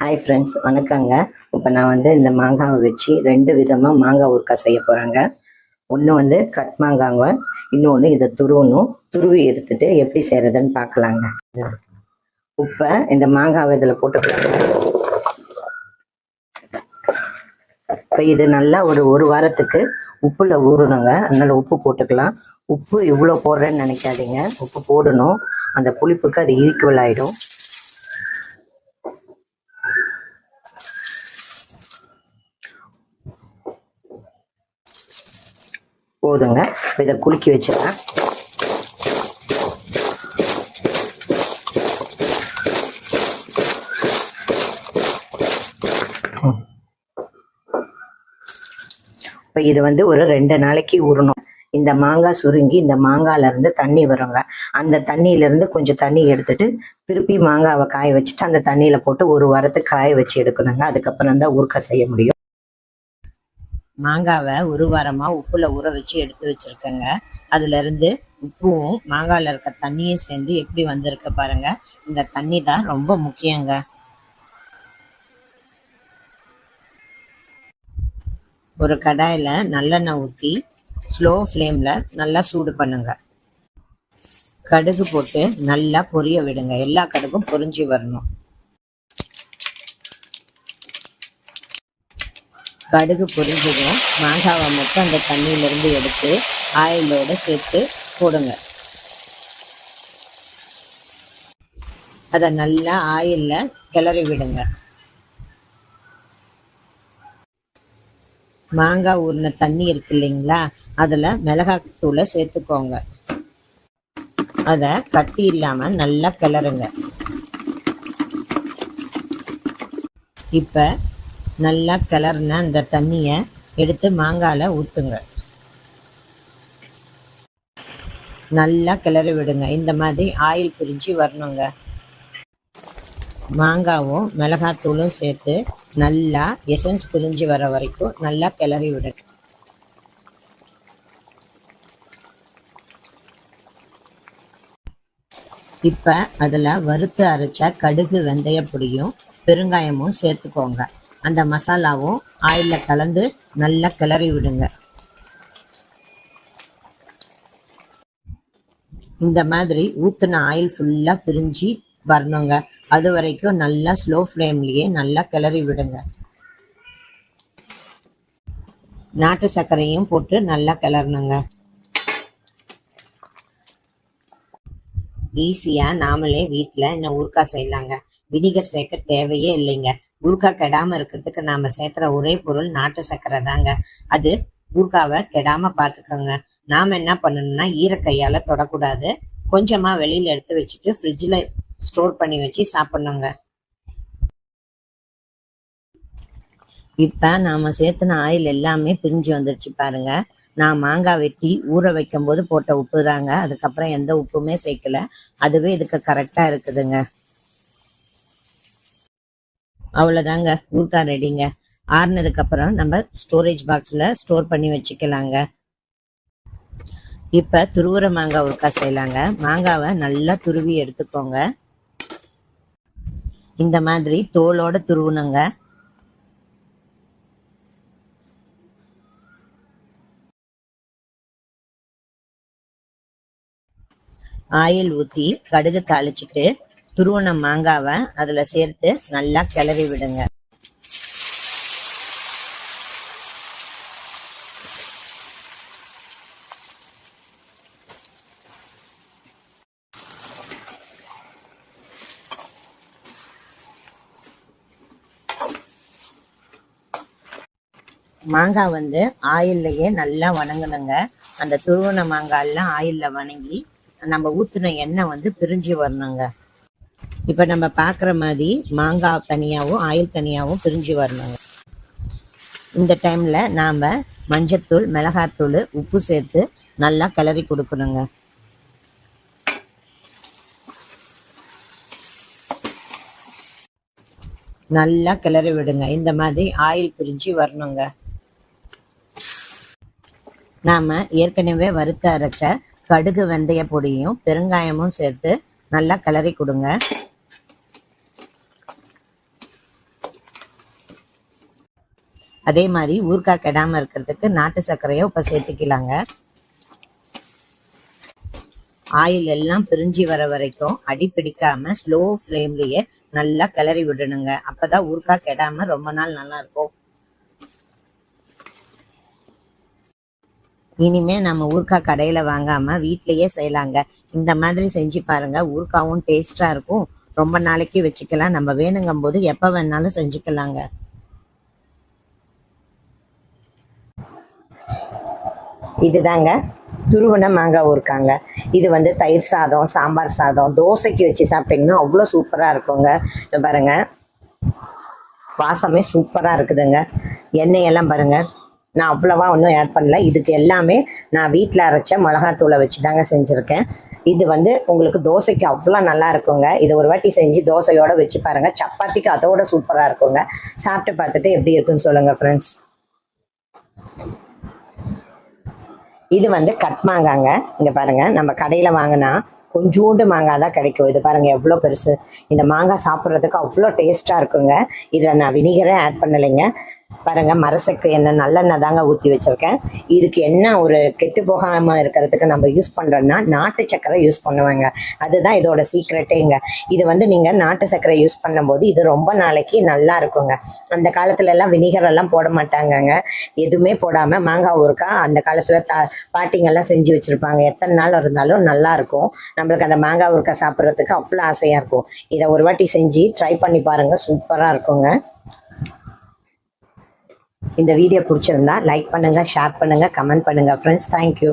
Hi friends வணக்கங்க. இப்போ நான் வந்து இந்த மாங்காவை வச்சு ரெண்டு விதமாக மாங்காய் ஊறுக்காய் செய்ய போகிறேங்க ஒன்று வந்து கட் மாங்காங்க இன்னொன்று இதை துருவணும். துருவி எடுத்துட்டு எப்படி செய்கிறதுன்னு பார்க்கலாங்க. உப்பை இந்த மாங்காவை இதில் போட்டுக்கலாங்க இப்போ இது நல்லா ஒரு ஒரு வாரத்துக்கு உப்பில் ஊறணுங்க. அதனால் உப்பு போட்டுக்கலாம். உப்பு இவ்வளோ போடுறேன்னு நினைக்காதீங்க. உப்பு போடணும். அந்த புளிப்புக்கு அது ஈக்குவல் ஆகிடும் போதுங்க. இதை குலுக்கி வச்சிடலாம் இப்போ இது வந்து ஒரு ரெண்டு நாளைக்கு உருணும் இந்த மாங்காய் சுருங்கி இந்த மாங்கால இருந்து தண்ணி வருங்க. அந்த தண்ணியில இருந்து கொஞ்சம் தண்ணி எடுத்துட்டு திருப்பி மாங்காவை காய வச்சுட்டு அந்த தண்ணியில போட்டு ஒரு வாரத்துக்கு காய வச்சு எடுக்கணுங்க. அதுக்கப்புறம் தான் ஊறுக்காய் செய்ய முடியும். மாங்காவை ஒரு வாரமாக உப்புல ஊற வச்சு எடுத்து வச்சிருக்கேங்க. அதுலேருந்து உப்பும் மாங்காயில் இருக்க தண்ணியும் சேர்ந்து எப்படி வந்திருக்கு பாருங்க. இந்த தண்ணி தான் ரொம்ப முக்கியங்க. ஒரு கடாயில் நல்லெண்ணெய் ஊற்றி ஸ்லோ ஃப்ளேமில் நல்லா சூடு பண்ணுங்க. கடுகு போட்டு நல்லா பொரிய விடுங்க. எல்லா கடுகும் பொரிஞ்சு வரணும். கடுகு பொரிஞ்சதும் மாங்காவை மட்டும் அந்த தண்ணியிலிருந்து எடுத்து ஆயிலோட சேர்த்து போடுங்க. அதை நல்லா ஆயில்ல கிளறி விடுங்க. மாங்காய் ஊறின தண்ணி இருக்கு இல்லைங்களா? அதில் மிளகாத்தூளை சேர்த்துக்கோங்க. அதை கட்டி இல்லாமல் நல்லா கிளறுங்க. இப்போ நல்லா கிளறுன அந்த தண்ணியை எடுத்து மாங்காயில் ஊற்றுங்க நல்லா கிளறி விடுங்க. இந்த மாதிரி ஆயில் பிரிஞ்சு வரணுங்க. மாங்காவும் மிளகாத்தூளும் சேர்த்து நல்லா எசன்ஸ் பிரிஞ்சு வர வரைக்கும் நல்லா கிளறி விடுங்க இப்போ அதில் வறுத்து அரைச்ச கடுகு வெந்தய பொடியும் பெருங்காயமும் சேர்த்துக்கோங்க. அந்த மசாலாவும் ஆயிலில் கலந்து நல்லா கிளறி விடுங்க. இந்த மாதிரி ஊற்றின ஆயில் ஃபுல்லாக பிரிஞ்சு வரணுங்க. அது வரைக்கும் நல்லா ஸ்லோ ஃப்ளேம்லேயே நல்லா கிளறி விடுங்க. நாட்டு சர்க்கரையும் போட்டு நல்லா கிளறணுங்க. ஈஸியாக நாமளே வீட்டில் இன்னும் ஊறுக்காய் செய்யலாங்க. வினிகர் சேர்க்க தேவையே இல்லைங்க. ஊறுக்காய் கெடாமல் இருக்கிறதுக்கு நாம் சேர்த்துற ஒரே பொருள் நாட்டு சர்க்கரை தாங்க. அது ஊறுகாவை கெடாமல் பார்த்துக்கோங்க நாம் என்ன பண்ணணும்னா ஈரக்கையால் தொடக்கூடாது. கொஞ்சமாக வெளியில் எடுத்து வச்சுட்டு ஃப்ரிட்ஜில் ஸ்டோர் பண்ணி வச்சு சாப்பிட்ணுங்க. இப்போ நாம் சேர்த்துன ஆயில் எல்லாமே பிரிஞ்சு வந்துருச்சு பாருங்க. நான் மாங்காய் வெட்டி ஊற வைக்கும் போது போட்ட உப்பு தாங்க. அதுக்கப்புறம் எந்த உப்புமே சேர்க்கல. அதுவே இதுக்கு கரெக்டாக இருக்குதுங்க. அவ்வளோதாங்க ஊறுகாய் ரெடிங்க ஆறுனதுக்கு அப்புறம் நம்ம ஸ்டோரேஜ் பாக்ஸில் ஸ்டோர் பண்ணி வச்சுக்கலாங்க. இப்போ துருவுற மாங்காய் ஊறுகாய் செய்யலாங்க. மாங்காவை நல்லா துருவி எடுத்துக்கோங்க. இந்த மாதிரி தோலோட துருவணுங்க. ஆயில் ஊற்றி கடுகு தாளிச்சிட்டு துருவன மாங்காவை அதில் சேர்த்து நல்லா கிளறி விடுங்க. மாங்காய் வந்து ஆயில்லையே நல்லா வணங்கணுங்க அந்த துருவன மாங்காயெல்லாம் ஆயிலில் வணங்கி நம்ம ஊற்றின எண்ணெய் வந்து பிரிஞ்சு வரணுங்க. இப்போ நம்ம பார்க்குற மாதிரி மாங்காய் தனியாகவும் ஆயில் தனியாகவும் பிரிஞ்சு வரணுங்க. இந்த டைமில் நாம் மஞ்சத்தூள் மிளகாத்தூள் உப்பு சேர்த்து நல்லா கிளறி கொடுக்கணுங்க. நல்லா கிளறி விடுங்க. இந்த மாதிரி ஆயில் பிரிஞ்சு வரணுங்க. நாம் ஏற்கனவே வறுத்த அரைச்ச கடுகு வெந்தய பொடியும் பெருங்காயமும் சேர்த்து நல்லா கிளறி கொடுங்க. அதே மாதிரி ஊறுக்காய் கெடாமல் இருக்கிறதுக்கு நாட்டு சர்க்கரையை இப்போ சேர்த்துக்கலாங்க. ஆயில் எல்லாம் பிரிஞ்சு வர வரைக்கும் அடி பிடிக்காம ஸ்லோ ஃப்ளேம்லேயே நல்லா கிளறி விடணுங்க. அப்போதான் ஊறுக்காய் கெடாம ரொம்ப நாள் நல்லா இருக்கும். இனிமே நம்ம ஊறுகாய் கடையில வாங்காம வீட்லயே செய்யலாங்க. இந்த மாதிரி செஞ்சு பாருங்க. ஊறுகாவும் டேஸ்டா இருக்கும். ரொம்ப நாளைக்கு வச்சுக்கலாம். நம்ம வேணுங்கும் போது எப்ப வேணாலும் செஞ்சுக்கலாங்க. இதுதாங்க துருவன மாங்காய் ஊருக்காங்க. இது வந்து தயிர் சாதம் சாம்பார் சாதம் தோசைக்கு வச்சு சாப்பிட்டீங்கன்னா அவ்வளோ சூப்பராக இருக்குங்க. பாருங்க. வாசமே சூப்பராக இருக்குதுங்க. எண்ணெயெல்லாம் பாருங்க. நான் அவ்வளோவா ஒன்றும் ஆட் பண்ணல. இதுக்கு எல்லாமே நான் வீட்டில் அரைச்ச மிளகாத்தூளை வச்சு தாங்க செஞ்சுருக்கேன். இது வந்து உங்களுக்கு தோசைக்கு அவ்வளோ நல்லா இருக்குங்க. இது ஒரு வாட்டி செஞ்சு தோசையோட வச்சு பாருங்க. சப்பாத்திக்கு அதோட சூப்பராக இருக்குங்க. சாப்பிட்டு பார்த்துட்டு எப்படி இருக்குன்னு சொல்லுங்கள் ஃப்ரெண்ட்ஸ் இது வந்து கட் மாங்காங்க. இங்கே பாருங்க. நம்ம கடையில் வாங்கினா கொஞ்சோண்டு மாங்காய் தான் கிடைக்கும். இது பாருங்கள் எவ்வளோ பெருசு. இந்த மாங்காய் சாப்பிட்றதுக்கு அவ்வளோ டேஸ்ட்டாக இருக்குங்க. இதில் நான் வினிகரே ஆட் பண்ணலைங்க. பாருங்க மரசக்கு எண்ணெய் நல்லெண்ணெய் தாங்க ஊற்றி வச்சுருக்கேன். இதுக்கு என்ன ஒரு கெட்டு போகாமல் இருக்கிறதுக்கு நம்ம யூஸ் பண்ணுறோன்னா நாட்டு சக்கரை யூஸ் பண்ணுவாங்க. அதுதான் இதோட சீக்ரெட்டேங்க இது வந்து நீங்கள் நாட்டு சக்கரை யூஸ் பண்ணும்போது இது ரொம்ப நாளைக்கு நல்லா இருக்குங்க. அந்த காலத்துல எல்லாம் வினிகர் எல்லாம் போட மாட்டாங்கங்க. எதுவுமே போடாமல் மாங்காய் ஊருக்கா அந்த காலத்தில் தா பாட்டிங்கெல்லாம் செஞ்சு வச்சுருப்பாங்க. எத்தனை நாள் இருந்தாலும் நல்லா இருக்கும். நம்மளுக்கு அந்த மாங்காய் ஊருக்கா சாப்பிட்றதுக்கு அவ்வளோ ஆசையாக இருக்கும். இதை ஒரு வாட்டி செஞ்சு ட்ரை பண்ணி பாருங்க சூப்பராக இருக்குங்க. இந்த வீடியோ பிடிச்சிருந்தா லைக் பண்ணுங்க ஷேர் பண்ணுங்க கமெண்ட் பண்ணுங்க ஃப்ரெண்ட்ஸ் தேங்க்யூ